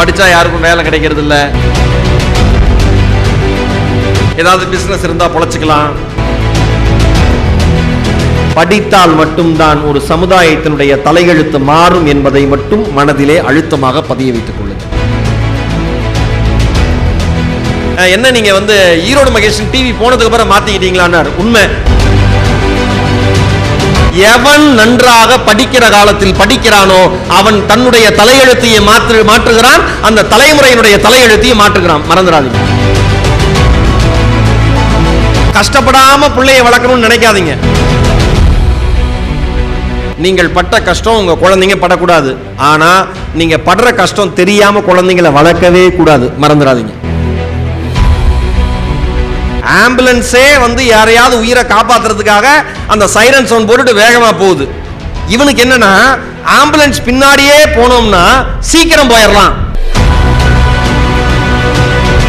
படிச்சா யாருக்கும் வேலை கிடைக்கிறது இல்ல ஏதாவது பிசினஸ் இருந்தா பொழைச்சிக்கலாம். படித்தால் மட்டும்தான் ஒரு சமுதாயத்தினுடைய தலையெழுத்து மாறும் என்பதை மட்டும் மனதிலே அழுத்தமாக பதிய வைத்துக் கொள்ளுங்கள். என்ன நீங்க வந்து ஈரோடு மகேஷன் டிவி போனதுக்கு அப்புறம் மாத்திக்கிட்டீங்களான்னார். உண்மை. எவன் நன்றாக படிக்கிற காலத்தில் படிக்கிறானோ அவன் தன்னுடைய தலையெழுத்தையை மாற்று மாற்றுகிறான். அந்த தலைமுறையினுடைய தலையெழுத்தையும் மாற்றுகிறான். மறந்துடாதீங்க. கஷ்டப்படாம பிள்ளைய வளர்க்கணும்னு நினைக்காதீங்க. நீங்கள் பட்ட கஷ்டம் உங்க குழந்தைங்க படக்கூடாது. ஆனா நீங்க படுற கஷ்டம் தெரியாம குழந்தைங்களை வளர்க்கவே கூடாது. மறந்துடாதீங்க. ஆம்புலன்ஸே வந்து யாரையாவது உயிரை காப்பாத்துறதுக்காக அந்த சைரன் சவுண்ட் போட்டுட்டு வேகமா போகுது. இவனுக்கு என்னன்னா ஆம்புலன்ஸ் பின்னாடியே போனோம்னா சீக்கிரம் போயிடலாம்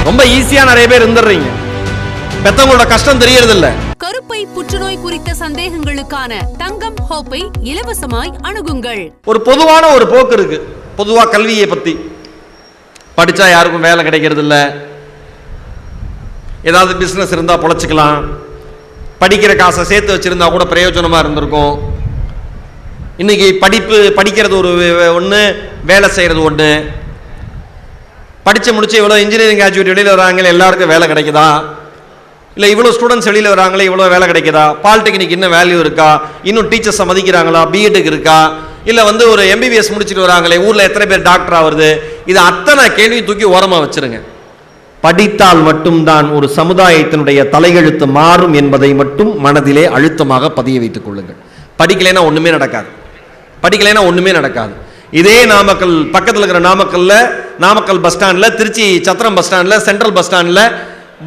ரொம்ப ஈஸியா நிறைய பேர் இருந்துடுறீங்க. பெத்தவங்களோட கஷ்டம் தெரியறது இல்ல கருப்பை புற்றுநோய் குறித்த சந்தேகங்களுக்கான தங்கம் ஹோப்பை இலவசமாய் அணுகுங்கள். ஒரு பொதுவான ஒரு போக்கு இருக்கு. பொதுவா கல்வியை பத்தி. படிச்சா யாருக்கும் வேலை கிடைக்கிறது இல்ல ஏதாவது பிஸ்னஸ் இருந்தால் பொழைச்சிக்கலாம். படிக்கிற காசை சேர்த்து வச்சிருந்தா கூட பிரயோஜனமாக இருந்திருக்கும். இன்றைக்கி படிப்பு படிக்கிறது ஒரு ஒன்று வேலை செய்கிறது ஒன்று படித்து முடிச்சு இவ்வளோ இன்ஜினியரிங் கிராஜுவேட் வெளியில் வராங்களே எல்லாருக்கும் வேலை கிடைக்குதா? இல்லை இவ்வளோ ஸ்டூடெண்ட்ஸ் வெளியில் வராங்களே இவ்வளோ வேலை கிடைக்குதா? பாலிடெக்னிக் இன்னும் வேல்யூ இருக்கா? இன்னும் டீச்சர்ஸை மதிக்கிறாங்களா? பிஎட்டுக்கு இருக்கா? இல்லை வந்து ஒரு எம்பிபிஎஸ் முடிச்சுட்டு வராங்களே ஊரில் எத்தனை பேர் டாக்டர் ஆகுது இது அத்தனை கேள்வி தூக்கி ஓரமாக வச்சிருங்க. படித்தால் மட்டும்தான் ஒரு சமுதாயத்தினுடைய தலையெழுத்து மாறும் என்பதை மட்டும் மனதிலே அழுத்தமாக பதிய வைத்துக் கொள்ளுங்கள். படிக்கலைன்னா ஒன்றுமே நடக்காது. படிக்கலைன்னா ஒன்றுமே நடக்காது. இதே நாமக்கல் பக்கத்தில் இருக்கிற நாமக்கல்ல நாமக்கல் பஸ் ஸ்டாண்டில் திருச்சி சத்திரம் பஸ் ஸ்டாண்டில் சென்ட்ரல் பஸ் ஸ்டாண்டில்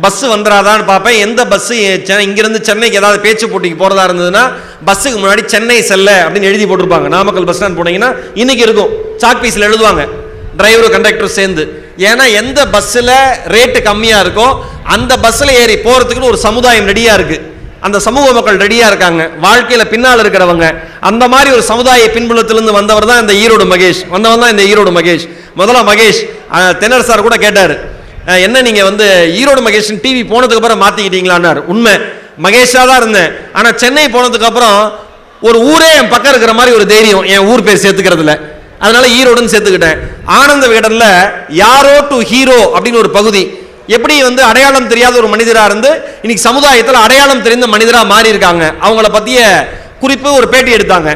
பஸ் வந்துடாதான்னு பார்ப்பேன். எந்த பஸ்ஸு இங்கிருந்து சென்னைக்கு ஏதாவது பேச்சு போட்டிக்கு போகிறதா இருந்ததுன்னா பஸ்ஸுக்கு முன்னாடி சென்னை செல்ல அப்படின்னு எழுதி போட்டிருப்பாங்க. நாமக்கல் பஸ் ஸ்டாண்ட் போனீங்கன்னா இன்னைக்கு இருக்கும். சாக் எழுதுவாங்க. டிரைவரும் கண்டக்டரும் சேர்ந்து. ஏன்னா எந்த பஸ்ஸில் ரேட்டு கம்மியாக இருக்கோ அந்த பஸ்ஸில் ஏறி போகிறதுக்குன்னு ஒரு சமுதாயம் ரெடியாக இருக்கு. அந்த சமூக மக்கள் ரெடியாக இருக்காங்க. வாழ்க்கையில் பின்னால் இருக்கிறவங்க. அந்த மாதிரி ஒரு சமுதாய பின்புலத்திலிருந்து வந்தவர் தான் இந்த ஈரோடு மகேஷ். வந்தவன் தான் இந்த ஈரோடு மகேஷ். முதல்ல மகேஷ் தென்னர் சார் கூட கேட்டார். என்ன நீங்கள் வந்து ஈரோடு மகேஷன் டிவி போனதுக்கு அப்புறம் மாற்றிக்கிட்டீங்களான்னார் உண்மை. மகேஷாக தான் இருந்தேன். ஆனால் சென்னை போனதுக்கப்புறம் ஒரு ஊரே என் பக்கம் இருக்கிற மாதிரி ஒரு தைரியம். என் ஊர் பேர் சேர்த்துக்கிறதுல. அதனால ஈரோடுன்னு சேர்த்துக்கிட்டேன். ஆனந்த விகடனில் யாரோ டு ஹீரோ அப்படின்னு ஒரு பகுதி. எப்படி வந்து அடையாளம் தெரியாத ஒரு மனிதராக இருந்து இன்னைக்கு சமுதாயத்தில் அடையாளம் தெரிந்த மனிதராக மாறி இருக்காங்க அவங்கள பற்றிய குறிப்பு ஒரு பேட்டி எடுத்தாங்க.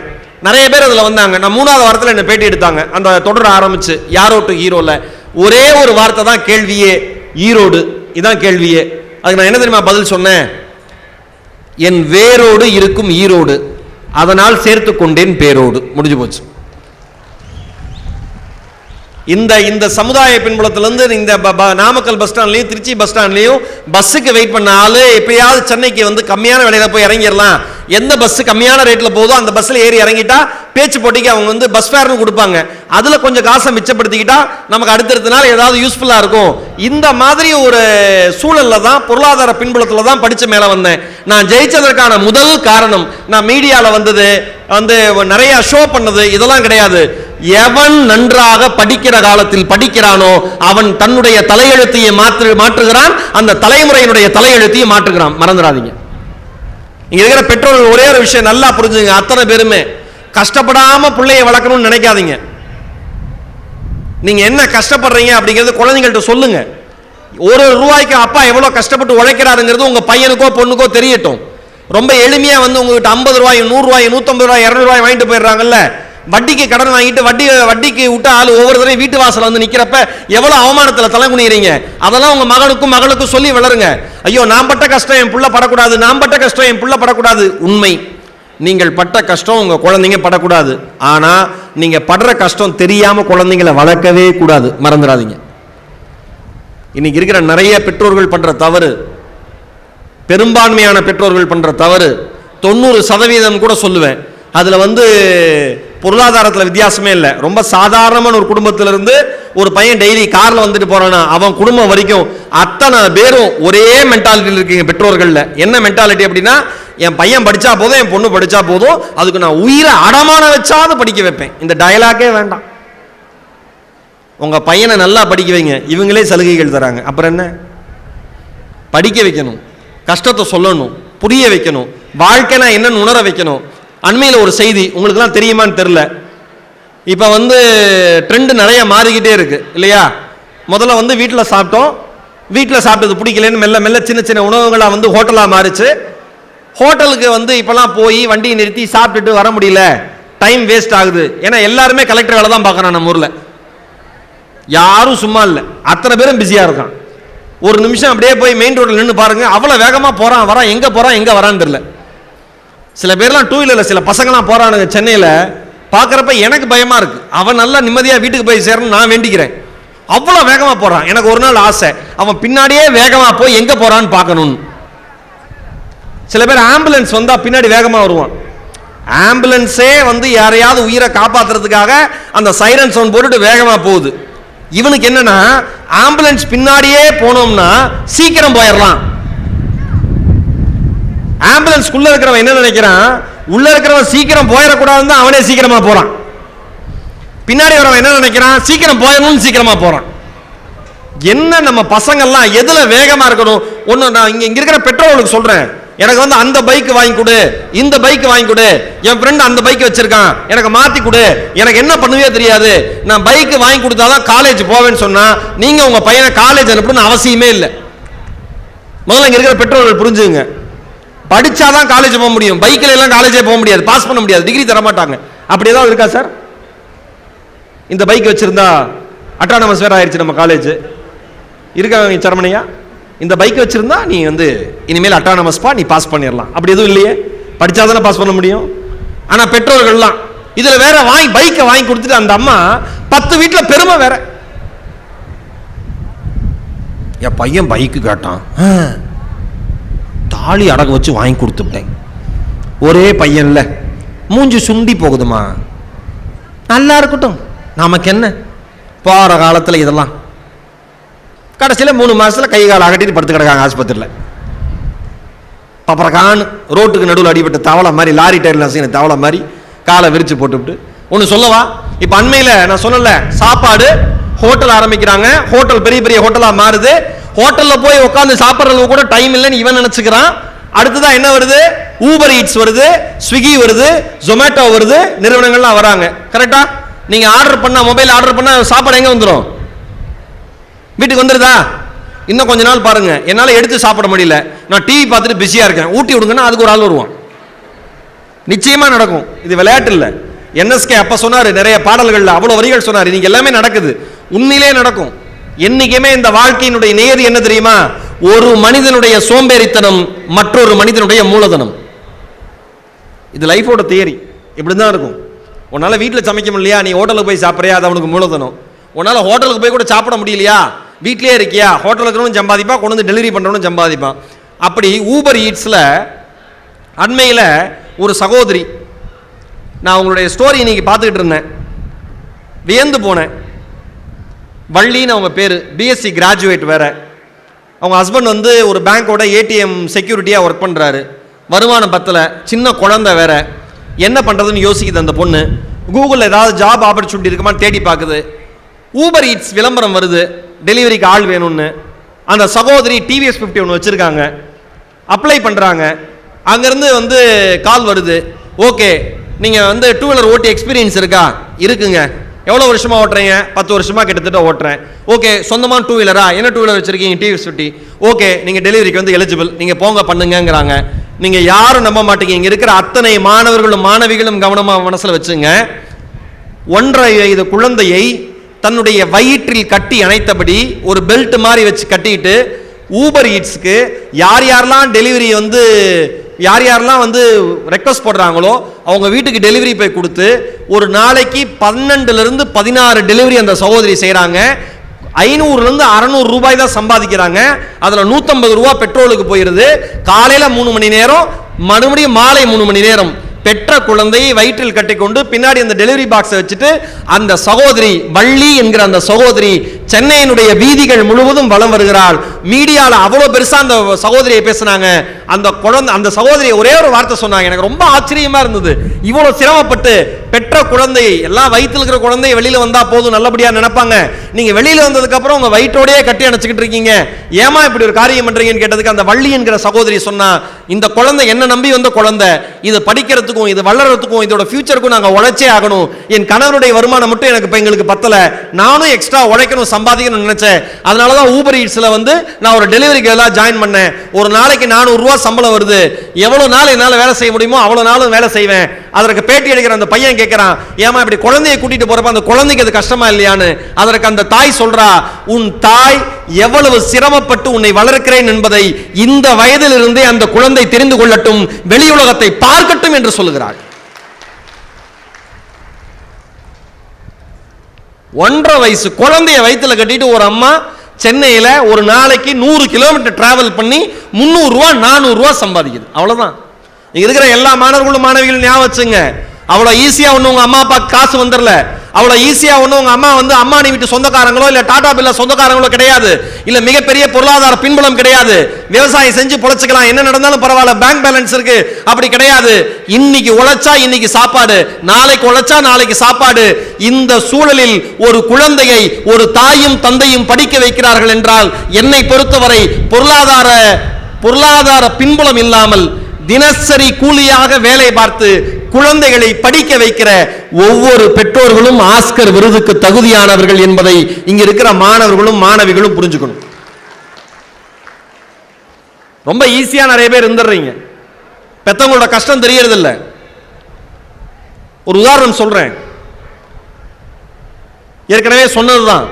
நிறைய பேர் அதில் வந்தாங்க. நான் மூணாவது வாரத்தில் என்ன பேட்டி எடுத்தாங்க. அந்த தொடர் ஆரம்பிச்சு யாரோ டு ஹீரோவில் ஒரே ஒரு வார்த்தை தான் கேள்வியே ஈரோடு. இதான் கேள்வியே. அதுக்கு நான் என்ன தெரியுமா பதில் சொன்னேன்? என் வேரோடு இருக்கும் ஈரோடு. அதனால் சேர்த்து கொண்டேன் பேரோடு. முடிஞ்சு போச்சு. இந்த இந்த சமுதாய பின்புலத்திலிருந்து இந்த ப- நாமக்கல் பஸ் ஸ்டாண்ட்லேயும் திருச்சி பஸ் ஸ்டாண்ட்லேயும் பஸ்ஸுக்கு வெயிட் பண்ண எப்படியாவது எப்பயாவது சென்னைக்கு வந்து கம்மியான விலையில போய் இறங்கிடலாம். எந்த பஸ் கம்மியான ரேட்டில் போதோ அந்த பஸ்ஸில் ஏறி இறங்கிட்டா பேச்சு போட்டிக்கு அவங்க வந்து பஸ் ஃபேர்னு கொடுப்பாங்க. அதில் கொஞ்சம் காசை மிச்சப்படுத்திக்கிட்டா நமக்கு அடுத்தடுத்த நாள் ஏதாவது யூஸ்ஃபுல்லாக இருக்கும். இந்த மாதிரி ஒரு சூழலில் தான் பொருளாதார பின்புலத்தில் தான் படித்து மேலே வந்தேன். நான் ஜெயிச்சதற்கான முதல் காரணம் நான் மீடியாவில் வந்தது வந்து நிறையா ஷோ பண்ணது இதெல்லாம் கிடையாது. எவன் நன்றாக படிக்கிற காலத்தில் படிக்கிறானோ அவன் தன்னுடைய தலையெழுத்தையும் மாற்று மாற்றுகிறான் அந்த தலைமுறையினுடைய தலையெழுத்தையும் மாற்றுகிறான். மறந்துடாதீங்க. இங்க இருக்கிற பெற்றோர்கள் ஒரே ஒரு விஷயம் நல்லா புரிஞ்சுங்க. அத்தனை பேருமே கஷ்டப்படாம பிள்ளைய வளர்க்கணும்னு நினைக்காதீங்க. நீங்க என்ன கஷ்டப்படுறீங்க அப்படிங்கிறது குழந்தைங்கள்ட்ட சொல்லுங்க. ஒரு ரூபாய்க்கு அப்பா எவ்வளோ கஷ்டப்பட்டு உழைக்கிறாருங்கிறது உங்க பையனுக்கோ பொண்ணுக்கோ தெரியட்டும். ரொம்ப எளிமையா வந்து உங்ககிட்ட ஐம்பது ரூபாய் நூறு ரூபாய் நூத்தம்பது ரூபாய் இரநூறுவாய் வாங்கிட்டு போயிடுறாங்கல்ல. வட்டிக்கு கடன் வாங்கிட்டு வட்டி வட்டிக்கு விட்டு ஆள் ஒவ்வொரு தடவை வீட்டு வாசல்ல வந்து நிக்கிறப்ப எவ்வளவு அவமானத்துல தலை குனிகிறீங்க அதெல்லாம் உங்க மகனுக்கும் மகளுக்கும் சொல்லி வளருங்க. ஐயோ நான் பட்ட கஷ்டம் என் புள்ள படக்கூடாது நான் பட்ட கஷ்டம் என் புள்ள படக்கூடாது. உண்மை. நீங்கள் பட்ட கஷ்டம் உங்க குழந்தைங்க படக்கூடாது. ஆனா நீங்க படுற கஷ்டம் தெரியாம குழந்தைங்களை வளர்க்கவே கூடாது. மறந்துடாதீங்க. இன்னைக்கு இருக்கிற நிறைய பெற்றோர்கள் பண்ற தவறு பெரும்பான்மையான பெற்றோர்கள் பண்ற தவறு தொண்ணூறு சதவீதம் கூட சொல்லுவேன். அதுல வந்து பொருளாதாரத்தில் வித்தியாசமே இல்லை. ரொம்ப சாதாரணமான ஒரு குடும்பத்திலிருந்து ஒரு பையன் டெய்லி காரில் வந்துட்டு போறானா அவன் குடும்பம் வரைக்கும் அத்தனை பேரும் ஒரே மென்டாலிட்டியில் இருக்கீங்க பெற்றோர்களில். என்ன மென்டாலிட்டி அப்படின்னா என் பையன் படித்தா போதும் என் பொண்ணு படித்தா போதும் அதுக்கு நான் உயிரை அடமான வச்சாவது படிக்க வைப்பேன். இந்த டயலாக்கே வேண்டாம். உங்கள் பையனை நல்லா படிக்க வைங்க. இவங்களே சலுகைகள் தராங்க. அப்புறம் என்ன? படிக்க வைக்கணும். கஷ்டத்தை சொல்லணும். புரிய வைக்கணும். வாழ்க்கைனா என்னன்னு உணர வைக்கணும். அண்மையில் ஒரு செய்தி உங்களுக்குலாம் தெரியுமான்னு தெரில இப்போ வந்து ட்ரெண்டு நிறைய மாறிக்கிட்டே இருக்கு இல்லையா? முதல்ல வந்து வீட்டில் சாப்பிட்டோம். வீட்டில் சாப்பிட்டது பிடிக்கலன்னு மெல்ல மெல்ல சின்ன சின்ன உணவுகளாக வந்து ஹோட்டலாக மாறிச்சு. ஹோட்டலுக்கு வந்து இப்போலாம் போய் வண்டியை நிறுத்தி சாப்பிட்டுட்டு வர முடியல. டைம் வேஸ்ட் ஆகுது. ஏன்னா எல்லாருமே கலெக்டர் வேலை தான் பார்க்குறான் நம்ம ஊரில். யாரும் சும்மா இல்லை. அத்தனை பேரும் பிஸியாக இருக்கான். ஒரு நிமிஷம் அப்படியே போய் மெயின் ரோட்டில் நின்று பாருங்க. அவ்வளோ வேகமாக போகிறான் வரான். எங்கே போகிறான் எங்கே வரான்னு தெரியல. சில பேர்லாம் டூ வீலரில் சில பசங்களாம் போகிறானுங்க சென்னையில் பார்க்குறப்ப எனக்கு பயமாக இருக்குது அவன் நல்லா நிம்மதியாக வீட்டுக்கு போய் சேரணும்னு நான் வேண்டிக்கிறேன். அவ்வளோ வேகமாக போகிறான் எனக்கு ஒரு நாள் ஆசை. அவன் பின்னாடியே வேகமாக போய் எங்கே போகிறான்னு பார்க்கணும்னு. சில பேர் ஆம்புலன்ஸ் வந்தால் பின்னாடி வேகமாக வருவான். ஆம்புலன்ஸே வந்து யாரையாவது உயிரை காப்பாற்றுறதுக்காக அந்த சைரன் சவுண்ட் போட்டுட்டு வேகமாக போகுது. இவனுக்கு என்னன்னா ஆம்புலன்ஸ் பின்னாடியே போனோம்னா சீக்கிரம் போயிடலாம். ஆம்புலன்ஸ்குள்ள இருக்கிறவன் என்ன நினைக்கிறான்? உள்ள இருக்கிறவன் சீக்கிரம் போயிடக்கூடாதுன்னு தான் அவனே சீக்கிரமா போறான். பின்னாடி வரவன் என்ன நினைக்கிறான்? சீக்கிரம் போயிடணும்னு சீக்கிரமா போறான். என்ன நம்ம பசங்கள்லாம் எதுல வேகமா இருக்கணும்? ஒன்று நான் இங்கே இங்கே இருக்கிற பெட்ரோலுக்கு சொல்றேன். எனக்கு வந்து அந்த பைக் வாங்கி கொடு இந்த பைக் வாங்கி கொடு என் ஃப்ரெண்ட் அந்த பைக் வச்சிருக்கான் எனக்கு மாத்தி கொடு. எனக்கு என்ன பண்ணுவே தெரியாது. நான் பைக் வாங்கி கொடுத்தாதான் காலேஜ் போவேன்னு சொன்னா நீங்க உங்க பையனை காலேஜ் அனுப்பணும்னு அவசியமே இல்லை. முதல்ல இங்க இருக்கிற பெற்றோர்கள் புரிஞ்சுங்க படிச்சாதான் காலேஜ் போக முடியும். பைக்கில் எல்லாம் காலேஜே போக முடியாது. பாஸ் பண்ண முடியாது. டிகிரி தர மாட்டாங்க அப்படி ஏதாவது இருக்கா சார் இந்த பைக் வச்சிருந்தா அட்டானமஸ் வேற ஆயிடுச்சு நம்ம காலேஜ் இருக்காங்க சரமணையா இந்த பைக் வச்சிருந்தா நீ வந்து இனிமேல் அட்டானமஸ் பா நீ பாஸ் பண்ணிடலாம் அப்படி எதுவும் இல்லையே? படிச்சாதானே பாஸ் பண்ண முடியும். ஆனா பெற்றோர்கள்லாம் இதுல வேற வாங்கி பைக்கை வாங்கி கொடுத்துட்டு அந்த அம்மா பத்து வீட்டுல பெருமை வேற. என் பையன் பைக்கு கேட்டான். தாலி அடகு வச்சு வாங்கி கொடுத்துட்டேன். ஒரே பையன்ல மூஞ்சி சுண்டி போகுதுமா. நல்லா இருக்கட்டும். நமக்கு என்ன? போகிற காலத்தில் இதெல்லாம். கடைசியில் மூணு மாசத்துல கை கால் அகட்டிட்டு படுத்து கிடக்காங்க ஆஸ்பத்திரியில். பப்பரக்கான் ரோட்டுக்கு நடுவில் அடிபட்ட தவளை மாதிரி லாரி டயரில் செய்யணும் தவளை மாதிரி காலை விரிச்சு போட்டுவிட்டு ஒன்று சொல்லவா? இப்போ அண்மையில் நான் சொல்லலை சாப்பாடு ஹோட்டல் ஆரம்பிக்கிறாங்க. ஹோட்டல் பெரிய பெரிய ஹோட்டலாக மாறுது. ஹோட்டலில் போய் உட்காந்து சாப்பிட்றதுக்கு கூட டைம் இல்லைன்னு இவன் நினச்சிக்கிறான். அடுத்ததான் என்ன வருது? ஊபர் ஈட்ஸ் வருது ஸ்விக்கி வருது ஜொமேட்டோ வருது நிறுவனங்கள்லாம் வராங்க. கரெக்டா நீங்கள் ஆர்டர் பண்ணால் மொபைல் ஆர்டர் பண்ணால் சாப்பாடு எங்கே வந்துடும் வீட்டுக்கு வந்துடுதா இன்னும் கொஞ்ச நாள் பாருங்க. என்னால் எடுத்து சாப்பிட முடியல. நான் டிவி பார்த்துட்டு பிஸியாக இருக்கேன். ஊட்டி விடுங்கன்னா அதுக்கு ஒரு ஆள் வருவான். நிச்சயமாக நடக்கும். இது விளையாட்டு இல்லை. என்எஸ்கே அப்போ சொன்னார் நிறைய பாடல்களில் அவ்வளோ வரிகள் சொன்னார். இன்னைக்கு எல்லாமே நடக்குது. உண்மையிலே நடக்கும். என்னைக்குமே இந்த வாழ்க்கையினுடைய நேர் என்ன தெரியுமா? ஒரு மனிதனுடைய சோம்பேறித்தனம் மற்றொரு மனிதனுடைய மூலதனம். இது லைஃபோட தியரி. இப்படி தான் இருக்கும். உன்னால் வீட்டில் சமைக்க முடியலையா? நீ ஹோட்டலுக்கு போய் சாப்பிட்றியா? அது அவனுக்கு மூலதனம். உன்னால் ஹோட்டலுக்கு போய் கூட சாப்பிட முடியலையா? வீட்டிலே இருக்கியா? ஹோட்டலுக்கு இருக்கிறவனும் சம்பாதிப்பா கொண்டு வந்து டெலிவரி பண்ணுறவனும் சம்பாதிப்பான். அப்படி ஊபர் ஈட்ஸில் அண்மையில் ஒரு சகோதரி நான் உங்களுடைய ஸ்டோரி இன்னைக்கு பார்த்துக்கிட்டு இருந்தேன். வியந்து போனேன். வள்ளின்னு அவங்க பேர். பிஎஸ்சி கிராஜுவேட் வேற. அவங்க ஹஸ்பண்ட் வந்து ஒரு பேங்க்கோட ஏடிஎம் செக்யூரிட்டியாக ஒர்க் பண்ணுறாரு வருமானம் பத்தில். சின்ன குழந்தை வேற. என்ன பண்ணுறதுன்னு யோசிக்குது அந்த பொண்ணு. கூகுளில் ஏதாவது ஜாப் ஆப்பர்ச்சுனிட்டி இருக்குமான்னு தேடி பார்க்குது ஊபர் ஈட்ஸ் விளம்பரம் வருது. டெலிவரிக்கு ஆள் வேணும்னு. அந்த சகோதரி டிவிஎஸ் ஃபிஃப்டி ஒன்று வச்சுருக்காங்க. அப்ளை பண்ணுறாங்க அங்கேருந்து வந்து கால் வருது. ஓகே நீங்கள் வந்து டூ வீலர் ஓட்டி எக்ஸ்பீரியன்ஸ் இருக்கா? இருக்குங்க. எவ்வளோ வருஷமாக ஓட்டுறீங்க? பத்து வருஷமாக கிட்டத்தட்ட ஓட்டுறேன். ஓகே சொந்தமான டூ வீலரா என்ன டூ வீலர் வச்சுருக்கீங்க டிவி சுட்டி. ஓகே நீங்கள் டெலிவரிக்கு வந்து எலிஜிபிள் நீங்கள் போங்க பண்ணுங்கங்கிறாங்க. நீங்கள் யாரும் நம்ப மாட்டீங்க. இங்கே இருக்கிற அத்தனை மாணவர்களும் மாணவிகளும் கவனமாக மனசில் வச்சுங்க. ஒன்றரை வயது குழந்தையை தன்னுடைய வயிற்றில் கட்டி அணைத்தபடி ஒரு பெல்ட் மாதிரி வச்சு கட்டிட்டு ஊபர் ஈட்ஸ்க்கு யார் யாரெல்லாம் டெலிவரி வந்து யார் யாரெல்லாம் வந்து ரெக்வஸ்ட் போடுறாங்களோ அவங்க வீட்டுக்கு டெலிவரி போய் கொடுத்து ஒரு நாளைக்கு பன்னெண்டுலேருந்து பதினாறு டெலிவரி அந்த சகோதரி செய்கிறாங்க ஐநூறுலேருந்து அறநூறு ரூபாய் தான் சம்பாதிக்கிறாங்க. அதில் நூற்றம்பது ரூபா பெட்ரோலுக்கு போயிடுது காலையில் மூணு மணி நேரம் மறுபடியும் மாலை மூணு மணி நேரம். பெற்ற குழந்தையை வயிற்றில் கட்டிக்கொண்டு பின்னாடி அந்த டெலிவரி பாக்ஸை வச்சுட்டு அந்த சகோதரி வள்ளி என்கிற அந்த சகோதரி சென்னையினுடைய வீதிகள் முழுவதும் வலம் வருகிறாள். மீடியாவில் அவ்வளோ பெருசாக அந்த சகோதரியை பேசுனாங்க. அந்த குழந்தை அந்த சகோதரியை ஒரே ஒரு வார்த்தை சொன்னாங்க. எனக்கு ரொம்ப ஆச்சரியமா இருந்தது. இவ்வளோ சிரமப்பட்டு பெற்ற குழந்தை எல்லாம் வயிற்றில் இருக்கிற குழந்தை வெளியில் வந்தால் போதும் நல்லபடியாக நினைப்பாங்க. நீங்க வெளியில் வந்ததுக்கப்புறம் உங்கள் வயிற்றோடையே வயிற்றோடயே கட்டி அணைச்சிக்கிட்டு இருக்கீங்க. ஏமா இப்படி ஒரு காரியம் பண்றீங்கன்னு கேட்டதுக்கு அந்த வள்ளி என்கிற சகோதரி சொன்னா இந்த குழந்தை என்ன நம்பி வந்த குழந்தை? இது படிக்கிறதுக்கும் இது வளர்கிறதுக்கும் இதோட ஃபியூச்சருக்கும் நாங்கள் உழைச்சே ஆகணும். என் கணவருடைய வருமானம் மட்டும் எனக்கு இப்போ எங்களுக்கு பத்தல. நானும் எக்ஸ்ட்ரா உழைக்கணும் சம்பாதிக்கணும்னு நினைச்சேன். அதனால தான் ஊபர் ஈட்ஸில் வந்து நான் ஒரு டெலிவரி கேர்லாக ஜாயின் பண்ணேன். ஒரு நாளைக்கு நானூறுரூவா சம்பளம் வருது. எவ்வளோ நாள் என்னால் வேலை செய்ய முடியுமோ அவ்வளோ நாளும் வேலை செய்வேன். அதற்கு பேட்டி எடுக்கிற அந்த பையன் கேட்குறான் ஏமா இப்படி குழந்தையை கூட்டிகிட்டு போகிறப்ப அந்த குழந்தைக்கு அது கஷ்டமா இல்லையான்னு? அதற்கு அந்த தாய் சொல்கிறா உன் தாய் எவ்வளவு சிரமப்பட்டு உன்னை வளர்க்கிறேன் என்பதை இந்த வயதிலிருந்தே அந்த குழந்தை தெரிந்து கொள்ளட்டும் வெளியுலகத்தை பார்க்கட்டும் என்று சொல்லுகிறாள். ஒன்றரை வயசு குழந்தைய வயிற்றுல கட்டிட்டு ஒரு அம்மா சென்னையில் ஒரு நாளைக்கு நூறு கிலோமீட்டர் டிராவல் பண்ணி முந்நூறுரூவா நானூறுரூவா சம்பாதிக்குது. அவ்வளோதான் இங்க இருக்கிற எல்லா மாணவர்களும் மாணவிகளும் ஞாபகம் வச்சுங்க. அவ்வளோ ஈஸியாக ஒன்றும் உங்கள் அம்மா அப்பா காசு வந்துடல. அவ்வளோ ஈஸியாக ஒன்றும் உங்கள் அம்மா வந்து அம்மானி வீட்டு சொந்தக்காரங்களோ இல்லை டாடா பில்ல சொந்தக்காரங்களோ கிடையாது. இல்லை மிகப்பெரிய பொருளாதார பின்புலம் கிடையாது. விவசாயம் செஞ்சு பொழைச்சிக்கலாம். என்ன நடந்தாலும் பரவாயில்ல. பேங்க் பேலன்ஸ் இருக்கு. அப்படி கிடையாது. இன்னைக்கு உழைச்சா இன்னைக்கு சாப்பாடு. நாளைக்கு உழைச்சா நாளைக்கு சாப்பாடு. இந்த சூழலில் ஒரு குழந்தையை ஒரு தாயும் தந்தையும் படிக்க வைக்கிறார்கள் என்றால் என்னை பொறுத்தவரை பொருளாதார பொருளாதார பின்புலம் இல்லாமல் தினசரி கூலியாக வேலை பார்த்து குழந்தைகளை படிக்க வைக்கிற ஒவ்வொரு பெற்றோர்களும் ஆஸ்கர் விருதுக்கு தகுதியானவர்கள் என்பதை இங்க இருக்கிற மாணவர்களும் மாணவிகளும் புரிஞ்சுக்கணும். ரொம்ப ஈஸியா நிறைய பேர் இருந்துடுறீங்க. பெத்தவங்களோட கஷ்டம் தெரியறதில்ல. ஒரு உதாரணம் சொல்றேன். ஏற்கனவே சொன்னதுதான்.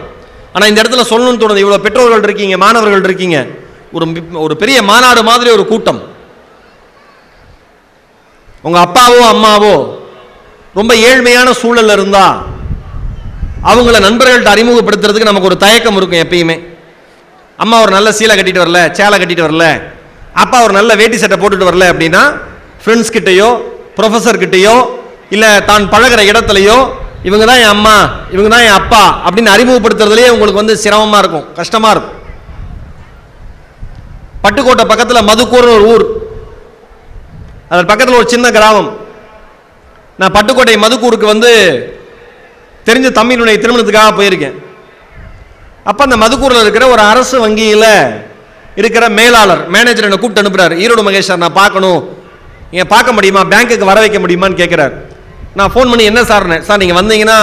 ஆனா இந்த இடத்துல சொல்லணும்னு தோணுது. இவ்வளவு பெற்றோர்கள் இருக்கீங்க மாணவர்கள் இருக்கீங்க. ஒரு ஒரு பெரிய மாநாடு மாதிரி ஒரு கூட்டம். உங்க அப்பாவோ அம்மாவோ ரொம்ப ஏழ்மையான சூழல்ல இருந்தா அவங்கள நண்பர்கள்ட்ட அறிமுகப்படுத்துறதுக்கு நமக்கு ஒரு தயக்கம் இருக்கும் எப்பயுமே. அம்மா ஒரு நல்ல சீலை கட்டிட்டு வரல சேலை கட்டிட்டு வரல அப்பா ஒரு நல்ல வேட்டி சட்டை போட்டுட்டு வரல அப்படின்னா ஃப்ரெண்ட்ஸ் கிட்டயோ ப்ரொஃபஸர் கிட்டயோ இல்லை தான் பழகுற இடத்துலையோ இவங்க தான் என் அம்மா இவங்க தான் என் அப்பா அப்படின்னு அறிமுகப்படுத்துறதுலேயே உங்களுக்கு வந்து சிரமமாக இருக்கும் கஷ்டமாக இருக்கும். பட்டுக்கோட்டை பக்கத்தில் மதுக்கூர்னு ஒரு ஊர். அதன் பக்கத்தில் ஒரு சின்ன கிராமம். நான் பட்டுக்கோட்டை மதுக்கூருக்கு வந்து தெரிஞ்ச தம்பியினுடைய திருமணத்துக்காக போயிருக்கேன். அப்போ அந்த மதுக்கூரில் இருக்கிற ஒரு அரசு வங்கியில் இருக்கிற மேலாளர் மேனேஜர் என்னை கூப்பிட்டு அனுப்புறாரு. ஈரோடு மகேஷ் சார் நான் பார்க்கணும். நீங்கள் பார்க்க முடியுமா? பேங்க்குக்கு வர வைக்க முடியுமான்னு கேட்குறாரு நான் ஃபோன் பண்ணி என்ன சார்னேன் சார் நீங்கள் வந்தீங்கன்னா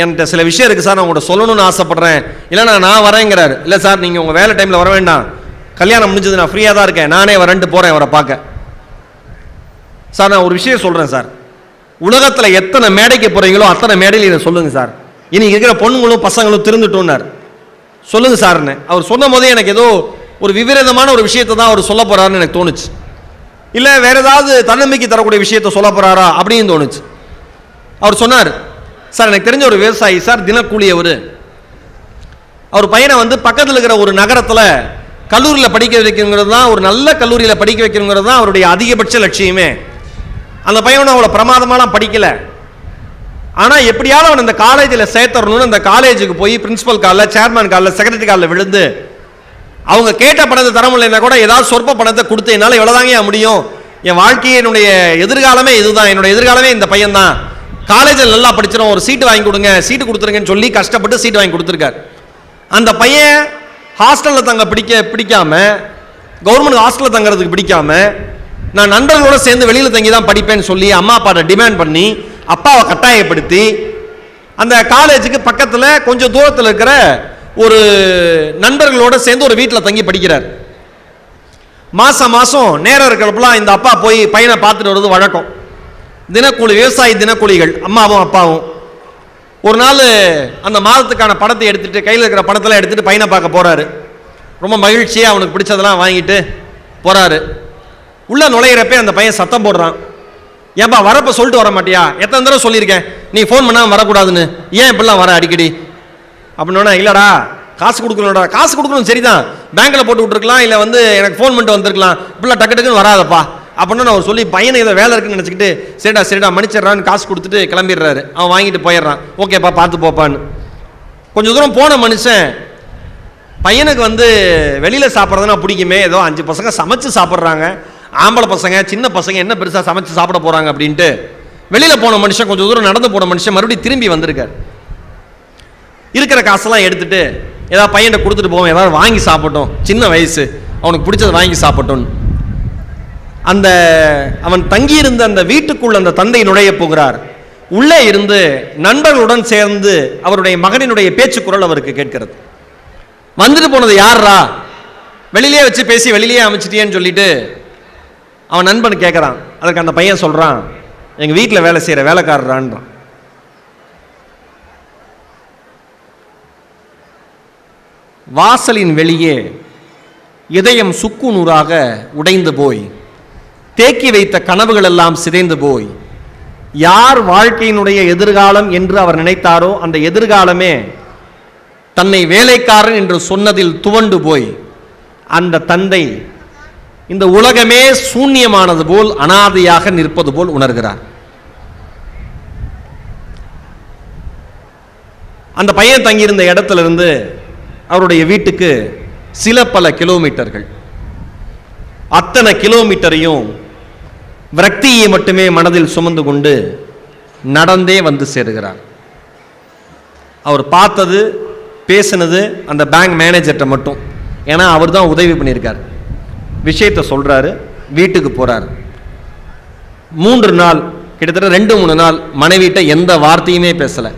என்கிட்ட சில விஷயம் இருக்குது சார். நான் உங்கள்கிட்ட சொல்லணும்னு ஆசைப்பட்றேன். இல்லைனா நான் வரேங்கிறார். இல்லை சார் நீங்கள் உங்கள் வேலை டைமில் வர வேண்டாம். கல்யாணம் முடிஞ்சது நான் ஃப்ரீயாக தான் இருக்கேன். நானே வரேன்ட்டு போகிறேன் அவரை பார்க்க. சார் நான் ஒரு விஷயம் சொல்கிறேன் சார். உலகத்தில் எத்தனை மேடைக்கு போகிறீங்களோ அத்தனை மேடையில் இதை சொல்லுங்கள் சார். இன்னைக்கு இருக்கிற பொண்ணுங்களும் பசங்களும் திருந்துட்டோன்னார் சொல்லுங்கள் சார்னு. அவர் சொன்ன போதே எனக்கு ஏதோ ஒரு விபரீதமான ஒரு விஷயத்தை தான் அவர் சொல்ல போகிறாருன்னு எனக்கு தோணுச்சு. இல்லை வேறு ஏதாவது தன்னம்பிக்கை தரக்கூடிய விஷயத்தை சொல்ல போகிறாரா அப்படின்னு தோணுச்சு. அவர் சொன்னார் சார் எனக்கு தெரிஞ்ச ஒரு விவசாயி சார் தினக்கூலி அவர். அவர் பையனை வந்து பக்கத்தில் இருக்கிற ஒரு நகரத்தில் கல்லூரியில் படிக்க வைக்கணுங்கிறது தான் ஒரு நல்ல கல்லூரியில் படிக்க வைக்கணுங்கிறது தான் அவருடைய அதிகபட்ச லட்சியமே. அந்த பையன் அவ்வளோ பிரமாதமாலாம் படிக்கல. ஆனால் எப்படியாவது அவன் இந்த காலேஜில் சேர்த்தரணும்னு அந்த காலேஜுக்கு போய் பிரின்சிபல் காலில் சேர்மேன் காலில் செக்ரட்டரி காலில் விழுந்து அவங்க கேட்ட பணத்தை தர முடியலன்னா கூட ஏதாவது சொற்ப பணத்தை கொடுத்து என்னால் இவ்வளோதாங்க முடியும்? என் வாழ்க்கையினுடைய எதிர்காலமே இதுதான். என்னுடைய எதிர்காலமே இந்த பையன் தான் காலேஜில் நல்லா படிச்சிடும் ஒரு சீட்டு வாங்கி கொடுங்க சீட்டு கொடுத்துருங்கன்னு சொல்லி கஷ்டப்பட்டு சீட்டு வாங்கி கொடுத்துருக்காரு. அந்த பையன் ஹாஸ்டலில் தங்க பிடிக்க பிடிக்காம கவர்மெண்ட் ஹாஸ்டலில் தங்குறதுக்கு பிடிக்காம நான் நண்பர்களோட சேர்ந்து வெளியில் தங்கி தான் படிப்பேன்னு சொல்லி அம்மா அப்பாட்ட டிமாண்ட் பண்ணி அப்பாவை கட்டாயப்படுத்தி அந்த காலேஜுக்கு பக்கத்தில் கொஞ்சம் தூரத்தில் இருக்கிற ஒரு நண்பர்களோட சேர்ந்து ஒரு வீட்டில் தங்கி படிக்கிறார். மாதம் மாதம் நேரம் இருக்கிறப்பெல்லாம் இந்த அப்பா போய் பையனை பார்த்துட்டு வர்றது வழக்கம். தினக்கூலி விவசாயி தினக்கூலிகள் அம்மாவும் அப்பாவும். ஒரு நாள் அந்த மாதத்துக்கான பணத்தை எடுத்துகிட்டு கையில் இருக்கிற பணத்தெல்லாம் எடுத்துகிட்டு பையனை பார்க்க போகிறாரு ரொம்ப மகிழ்ச்சியாக அவனுக்கு பிடிச்சதெல்லாம் வாங்கிட்டு போகிறாரு உள்ளே நுழையிறப்பே அந்த பையன் சத்தம் போடுறான். ஏன்பா வரப்போ சொல்லிட்டு வர மாட்டியா? எத்தனை தடவை சொல்லியிருக்கேன்? நீ ஃபோன் பண்ணாமல் வரக்கூடாதுன்னு. ஏன் இப்படிலாம் வர அடிக்கடி? அப்படின்னா இல்லைடா காசு கொடுக்கணும்டா. காசு கொடுக்கணும் சரிதான். பேங்க்கில் போட்டு விட்டுருக்கலாம் இல்லை வந்து எனக்கு ஃபோன் பண்ணிட்டு வந்திருக்கலாம். இப்படிலாம் டக்கு டக்குன்னு வராதப்பா. அப்படின்னு நான் சொல்லி பையனை ஏதோ வேலை இருக்குன்னு நினச்சிக்கிட்டு சரிடா சரிடா மன்னிச்சிடுறான்னு காசு கொடுத்துட்டு கிளம்பிடுறாரு. அவன் வாங்கிட்டு போயிடுறான். ஓகேப்பா பார்த்து போப்பான்னு. கொஞ்சம் தூரம் போன மனுஷன் பையனுக்கு வந்து வெளியில் சாப்பிட்றதுனா பிடிக்குமே. ஏதோ அஞ்சு பசங்க சமைச்சு சாப்பிட்றாங்க. ஆம்பளை பசங்க சின்ன பசங்க என்ன பெருசாக சமைச்சு சாப்பிட போகிறாங்க அப்படின்ட்டு வெளியில் போன மனுஷன் கொஞ்சம் தூரம் நடந்து போன மனுஷன் மறுபடியும் திரும்பி வந்திருக்கார். இருக்கிற காசெல்லாம் எடுத்துட்டு ஏதாவது பையன்கிட்ட கொடுத்துட்டு போவோம் ஏதாவது வாங்கி சாப்பிட்டோம் சின்ன வயசு அவனுக்கு பிடிச்சதை வாங்கி சாப்பிட்டோன்னு அந்த அவன் தங்கியிருந்த அந்த வீட்டுக்குள் அந்த தந்தை நுழைய போகிறார். உள்ளே இருந்து நண்பர்களுடன் சேர்ந்து அவருடைய மகனினுடைய பேச்சு குரல் அவருக்கு கேட்கிறது. வந்துட்டு போனது யார்ரா? வெளியிலேயே வச்சு பேசி வெளியிலேயே அமைச்சிட்டியேன்னு சொல்லிட்டு அவன் நண்பன் கேட்குறான் அதுக்கு அந்த பையன் சொல்கிறான் எங்கள் வீட்டில் வேலை செய்கிற வேலைக்காரரான்றான். வாசலின் வெளியே இதயம் சுக்குநூறாக உடைந்து போய் தேக்கி வைத்த கனவுகள் எல்லாம் சிதைந்து போய் யார் வாழ்க்கையினுடைய எதிர்காலம் என்று அவர் நினைத்தாரோ அந்த எதிர்காலமே தன்னை வேலைக்காரன் என்று சொன்னதில் துவண்டு போய் அந்த தந்தை இந்த உலகமே சூன்யமானது போல் அனாதையாக நிற்பது போல் உணர்கிறார். அந்த பையன் தங்கியிருந்த இடத்துல இருந்து அவருடைய வீட்டுக்கு சில பல கிலோமீட்டர்கள். அத்தனை கிலோமீட்டரையும் விரக்தியை மட்டுமே மனதில் சுமந்து கொண்டு நடந்தே வந்து சேருகிறார். அவர் பார்த்தது பேசினது அந்த பேங்க் மேனேஜர்கிட்ட மட்டும். ஏன்னா அவர் தான் உதவி பண்ணியிருக்கார். விஷயத்தை சொல்கிறாரு வீட்டுக்கு போகிறாரு மூன்று நாள் கிட்டத்தட்ட ரெண்டு மூணு நாள் மனைவிட்ட எந்த வார்த்தையுமே பேசலை.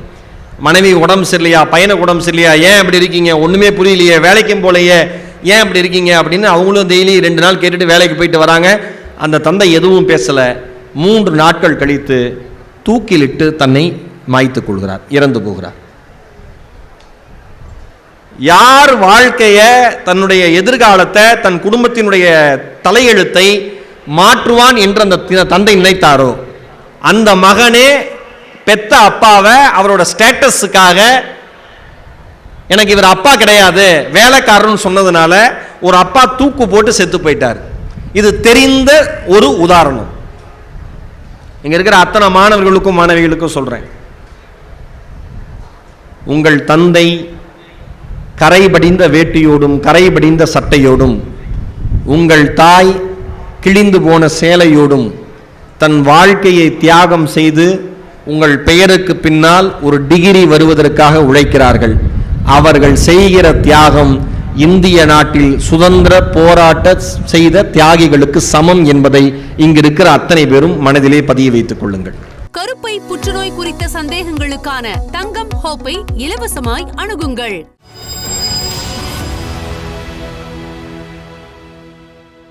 மனைவி உடம்பு சரியில்லையா பையனுக்கு உடம்பு சரியில்லையா ஏன் இப்படி இருக்கீங்க ஒன்றுமே புரியலையே வேலைக்கும் போலையே ஏன் இப்படி இருக்கீங்க அப்படின்னு அவங்களும் டெய்லி ரெண்டு நாள் கேட்டுட்டு வேலைக்கு போயிட்டு வராங்க. அந்த தந்தை எதுவும் பேசலை. மூன்று நாட்கள் கழித்து தூக்கிலிட்டு தன்னை மாய்த்துக் கொள்கிறார் இறந்து போகிறார். யார் வாழ்க்கையை தன்னுடைய எதிர்காலத்தை தன் குடும்பத்தினுடைய தலையெழுத்தை மாற்றுவான் என்று அந்த தந்தை நினைத்தாரோ? அந்த மகனே பெத்த அப்பாவை அவரோட ஸ்டேட்டஸுக்காக எனக்கு இவர் அப்பா கிடையாது வேலைக்காரன்னு சொன்னதுனால ஒரு அப்பா தூக்கு போட்டு செத்து போயிட்டார். இது தெரிந்த ஒரு உதாரணம். இங்கே இருக்கிற அத்தனை மாணவர்களுக்கும் மாணவிகளுக்கும் சொல்கிறேன் உங்கள் தந்தை கரை படிந்த வேட்டியோடும் கரை படிந்த சட்டையோடும் உங்கள் தாய் கிழிந்து போன சேலையோடும் தன் வாழ்க்கையை தியாகம் செய்து உங்கள் பெயருக்கு பின்னால் ஒரு டிகிரி வருவதற்காக உழைக்கிறார்கள். அவர்கள் செய்கிற தியாகம் இந்திய நாட்டில் சுதந்திர போராட்ட செய்த தியாகிகளுக்கு சமம் என்பதை இங்கிருக்கிற அத்தனை பேரும் மனதிலே பதிய வைத்துக் கொள்ளுங்கள். கருப்பை புற்றுநோய் குறித்த சந்தேகங்களுக்கான தங்கம் ஹோப்பை இலவசமாய் அணுகுங்கள்.